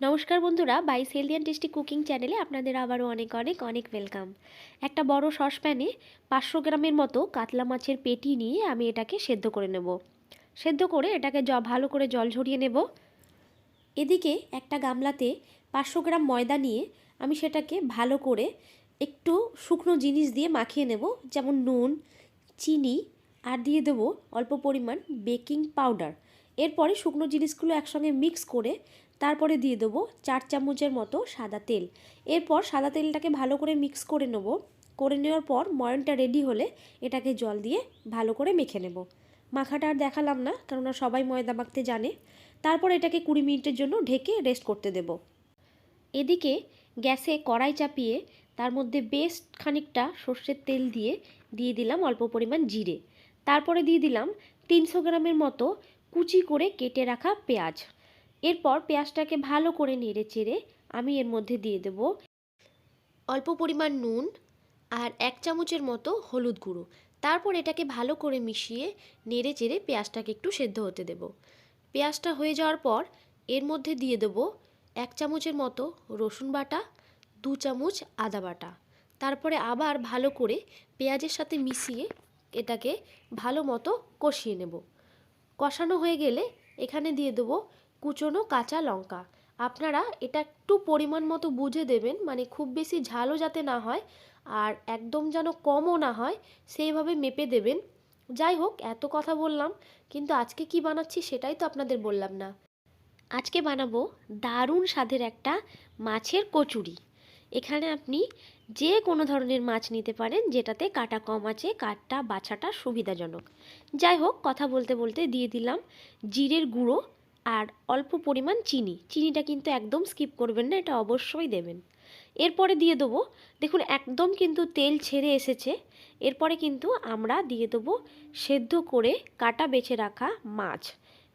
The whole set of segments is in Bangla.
নমস্কার বন্ধুরা বাইস হেলদি অ্যান্ড টেস্টি কুকিং চ্যানেলে আপনাদের আবারও অনেক অনেক অনেক ওয়েলকাম। একটা বড় সসপ্যানে পাঁচশো গ্রামের মতো কাতলা মাছের পেটি নিয়ে আমি এটাকে সেদ্ধ করে নেব। সেদ্ধ করে এটাকে জ ভালো করে জল ঝরিয়ে নেব। এদিকে একটা গামলাতে পাঁচশো গ্রাম ময়দা নিয়ে আমি সেটাকে ভালো করে একটু শুকনো জিনিস দিয়ে মাখিয়ে নেব, যেমন নুন, চিনি, আর দিয়ে দেবো অল্প পরিমাণ বেকিং পাউডার। এরপরে শুকনো জিনিসগুলো একসঙ্গে মিক্স করে তারপরে দিয়ে দেবো চার চামচের মতো সাদা তেল। এরপর সাদা তেলটাকে ভালো করে মিক্স করে নেব। করে নেওয়ার পর ময়নটা রেডি হলে এটাকে জল দিয়ে ভালো করে মেখে নেব। মাখাটা আর দেখালাম না, কেননা সবাই ময়দা মাখতে জানে। তারপর এটাকে কুড়ি মিনিটের জন্য ঢেকে রেস্ট করতে দেব। এদিকে গ্যাসে কড়াই চাপিয়ে তার মধ্যে বেশ খানিকটা সর্ষের তেল দিয়ে দিয়ে দিলাম অল্প পরিমাণ জিরে। তারপরে দিয়ে দিলাম তিনশো গ্রামের মতো কুচি করে কেটে রাখা পেঁয়াজ। এরপর পেঁয়াজটাকে ভালো করে নেড়ে চেড়ে আমি এর মধ্যে দিয়ে দেব অল্প পরিমাণ নুন আর এক চামচের মতো হলুদ গুঁড়ো। তারপর এটাকে ভালো করে মিশিয়ে নেড়ে চেড়ে পেঁয়াজটাকে একটু সেদ্ধ হতে দেব। পেঁয়াজটা হয়ে যাওয়ার পর এর মধ্যে দিয়ে দেব এক চামচের মতো রসুন বাটা, দু চামচ আদা বাটা। তারপরে আবার ভালো করে পেঁয়াজের সাথে মিশিয়ে এটাকে ভালো মতো কষিয়ে নেব। কষানো হয়ে গেলে এখানে দিয়ে দেবো কুচনো কাঁচা লঙ্কা। আপনারা এটা একটু পরিমাণ মতো বুঝে দেবেন মানে খুব বেশি ঝালও যাতে না হয় আর একদম যেন কমও না হয়, সেইভাবে মেপে দেবেন। যাই হোক, এত কথা বললাম, কিন্তু আজকে কি বানাচ্ছি সেটাই তো আপনাদের বললাম না। আজকে বানাবো দারুণ স্বাদের একটা মাছের কচুরি। এখানে আপনি যে কোনো ধরনের মাছ নিতে পারেন যেটাতে কাটা কম আছে কাঠটা বাছাটা সুবিধাজনক। যাই হোক, কথা বলতে বলতে দিয়ে দিলাম জিরের গুঁড়ো আর অল্প পরিমাণ চিনি। চিনিটা কিন্তু একদম স্কিপ করবেন না, এটা অবশ্যই দেবেন। এরপরে দিয়ে দেবো, দেখুন একদম কিন্তু তেল ছেড়ে এসেছে। এরপরে কিন্তু আমরা দিয়ে দেবো সেদ্ধ করে কাটা বেছে রাখা মাছ।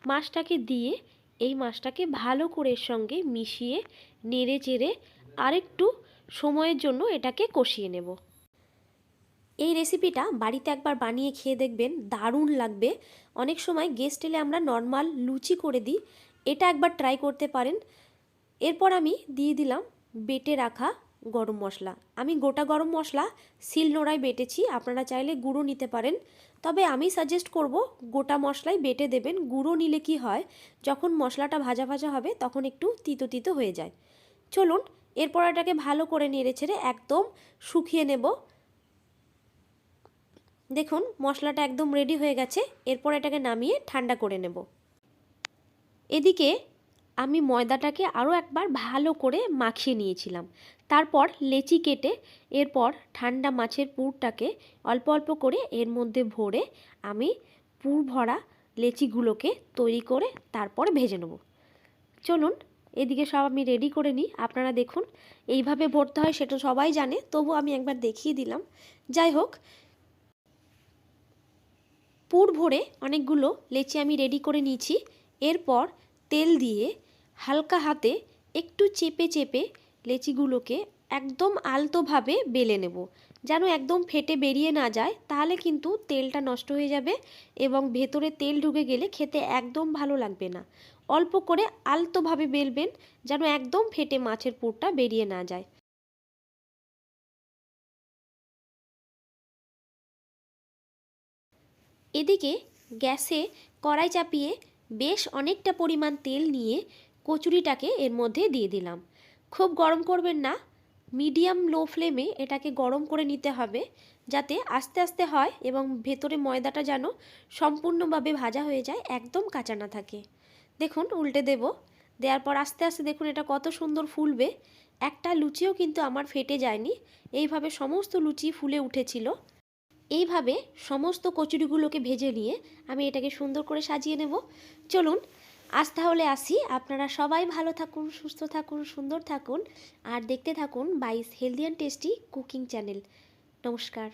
মাছটাকে দিয়ে এই মাছটাকে ভালো করে সঙ্গে মিশিয়ে নেড়ে চেড়ে আরেকটু সময়ের জন্য এটাকে কষিয়ে নেব। এই রেসিপিটা বাড়িতে একবার বানিয়ে খেয়ে দেখবেন দারুণ লাগবে। অনেক সময় গেস্ট এলে আমরা নর্মাল লুচি করে দিই, এটা একবার ট্রাই করতে পারেন। এরপর আমি দিয়ে দিলাম বেটে রাখা গরম মশলা। আমি গোটা গরম মশলা শিল নোড়ায় বেটেছি, আপনারা চাইলে গুঁড়ো নিতে পারেন। তবে আমি সাজেস্ট করব গোটা মশলাই বেটে দেবেন, গুঁড়ো নিলে কি হয়, যখন মশলাটা ভাজা ভাজা হবে তখন একটু তিতো তিতো হয়ে যায়। চলুন এরপর এটাকে ভালো করে নেড়ে ছেড়ে একদম শুকিয়ে নেব। দেখুন, মশলাটা একদম রেডি হয়ে গেছে। এরপর এটাকে নামিয়ে ঠান্ডা করে নেব। এদিকে আমি ময়দাটাকে আরও একবার ভালো করে মাখিয়ে নিয়েছিলাম। তারপর লেচি কেটে এরপর ঠান্ডা মাছের পুরটাকে অল্প অল্প করে এর মধ্যে ভরে আমি পুর ভরা লেচিগুলোকে তৈরি করে তারপর ভেজে নেব। চলুন এদিকে সব আমি রেডি করে নিই। আপনারা দেখুন, এইভাবে ভরতে হয়, সেটা সবাই জানে, তবু আমি একবার দেখিয়ে দিলাম। যাই হোক, পুর ভরে অনেকগুলো লেচি আমি রেডি করে নিয়েছি। এরপর তেল দিয়ে হালকা হাতে একটু চেপে চেপে লেচিগুলোকে একদম আলতোভাবে বেলে নেব। যেন একদম ফেটে বেরিয়ে না যায়, তাহলে কিন্তু তেলটা নষ্ট হয়ে যাবে এবং ভেতরে তেল ঢুকে গেলে খেতে একদম ভালো লাগবে না। অল্প করে আলতোভাবে বেলবেন যেন একদম ফেটে মাছের পুরটা বেরিয়ে না যায়। এদিকে গ্যাসে কড়াই চাপিয়ে বেশ অনেকটা পরিমাণ তেল নিয়ে কচুরিটাকে এর মধ্যে দিয়ে দিলাম। খুব গরম করবেন না, মিডিয়াম লো ফ্লেমে এটাকে গরম করে নিতে হবে যাতে আস্তে আস্তে হয় এবং ভেতরে ময়দাটা যেন সম্পূর্ণভাবে ভাজা হয়ে যায়, একদম কাঁচা না থাকে। দেখুন, উল্টে দেব। দেওয়ার পর আস্তে আস্তে দেখুন এটা কত সুন্দর ফুলবে। একটা লুচিও কিন্তু আমার ফেটে যায়নি। এইভাবে সমস্ত লুচি ফুলে উঠেছিল। এইভাবে সমস্ত কচুরিগুলোকে ভেজে নিয়ে আমি এটাকে সুন্দর করে সাজিয়ে নেব। চলুন, আজ তাহলে আসি। আপনারা সবাই ভালো থাকুন, সুস্থ থাকুন, সুন্দর থাকুন। আর দেখতে থাকুন বাইস healthy and tasty cooking channel নমস্কার।